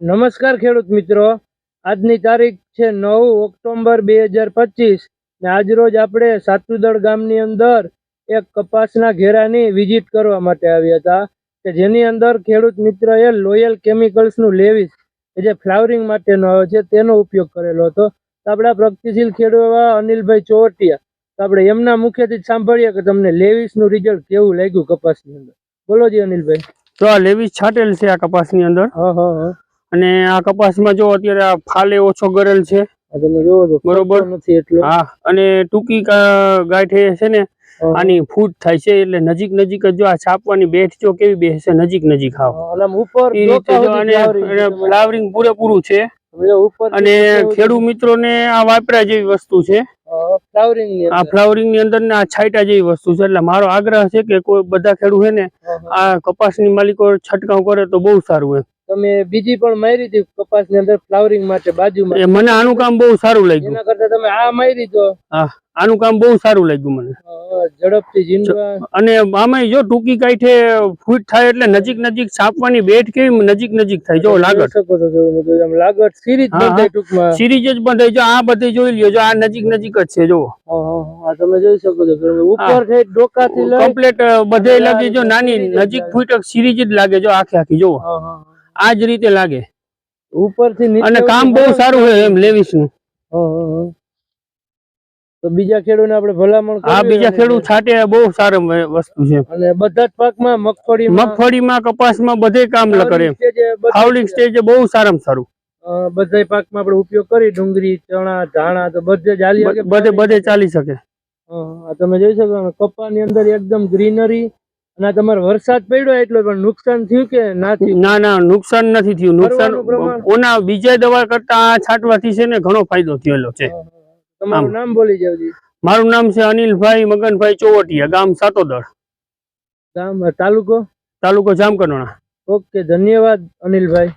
નમસ્કાર ખેડૂત મિત્રો. આજની તારીખ છે નવ ઓક્ટોબર બે હજાર પચીસ ને આજરોજ આપણે સાતુદળ ગામની અંદર એક કપાસના ઘેરાની વિઝિટ કરવા માટે આવ્યા હતા કે જેની અંદર ખેડૂત મિત્રએ લોયલ કેમિકલ્સનું લેવિસ જે ફ્લાવરિંગ માટેનો આવે છે તેનો ઉપયોગ કરેલો હતો. તો આપણા પ્રગતિશીલ ખેડૂત અનિલભાઈ ચોવટિયા તો આપણે એમના મુખ્યથી જ સાંભળીએ કે તમને લેવિસનું રિઝલ્ટ કેવું લાગ્યું કપાસની અંદર. બોલો જી અનિલભાઈ. તો આ લેવીસ છાંટેલ છે આ કપાસની અંદર. હા હા હા. અને આ કપાસમાં જો અત્યારે આ ફાલે ઓછો ગરેલ છે. બરોબર. નથી એટલો. હા અને ટૂંકી ગાંઠે છે ને આની ફૂટ થાય છે એટલે નજીક નજીક જ જો આ છાપવાની બેઠ જો કેવી બેસે નજીક નજીક આવો. ઉપર એ રીતે જો આને flowering છે. તમે ફ્લાવરિંગ પૂરેપૂરું છે. અને ખેડૂત મિત્રોને આ વાપરા જેવી વસ્તુ છે. આ ફ્લાવરિંગની અંદર આ છાંટા જેવી વસ્તુ છે. એટલે મારો આગ્રહ છે કે કોઈ બધા ખેડૂત છે ને. આ કપાસની માલિકો છંટકાવ કરે તો બહુ સારું એમ. તમે બીજી પણ મારી હતી કપાસની અંદર ફ્લાવરિંગ માટે બાજુમાં. એ મને આનું કામ બહુ સારું લાગ્યું. એના કરતા તમે આ મારી તો. આનું કામ બહુ સારું લાગ્યું મને. ઝડપથી અને આમાં જો ટૂંકી કાંઠે ફૂટ થાય એટલે નજીક નજીક છાપવાની બેઠ કેવી નજીક નજીક થાય જો લાગટ સિરીજ બંધાય ટૂંકમાં. સિરીજ જ બંધાય જો આ બધી જોઈ લ્યો જો આ નજીક નજીક જ છે જો. તમે જોઈ શકો છો ઉપરથી ડોકા થી બધે લાગે જો નાની નજીક. ફૂટ સિરીજ જ લાગે જો આખે આખી જો. હા, હા, હા. આ જ રીતે લાગે. ઉપરથી અને કામ બહુ સારું હોય એમ લેવીસનું. તો બીજા ખેડૂતને આપણે ભલામણ આ બીજા ખેડૂત છાટે બહુ સારી વસ્તુ છે. અને બધા જ પાકમાં મગફળી મગફળીમાં કપાસમાં બધે કામ કરે ફાવલિંગ સ્ટેજ બહુ સારામાં સારું. બધા પાકમાં આપણે ઉપયોગ કરી ડુંગળી ચણા ધાણા તો બધે ચાલી શકે. બધે બધે ચાલી શકે. તમે જોઈ શકો છો, કપાની અંદર એકદમ ગ્રીનરી આ તમારે વરસાદ પડ્યો એટલો પણ નુકસાન થયું કે ના થયું? ના ના નુકસાન નથી થયું. નુકસાન ઓના બીજા દવા કરતા આ છાંટવાથી છે ને ઘણો ફાયદો થયેલો છે. તમારું નામ બોલી જાવજી મારું નામ છે અનિલભાઈ મગનભાઈ ચોવટિયા ગામ સાતોદર. ગામ તાલુકો? તાલુકો જામકંડોળા ઓકે ધન્યવાદ અનિલભાઈ.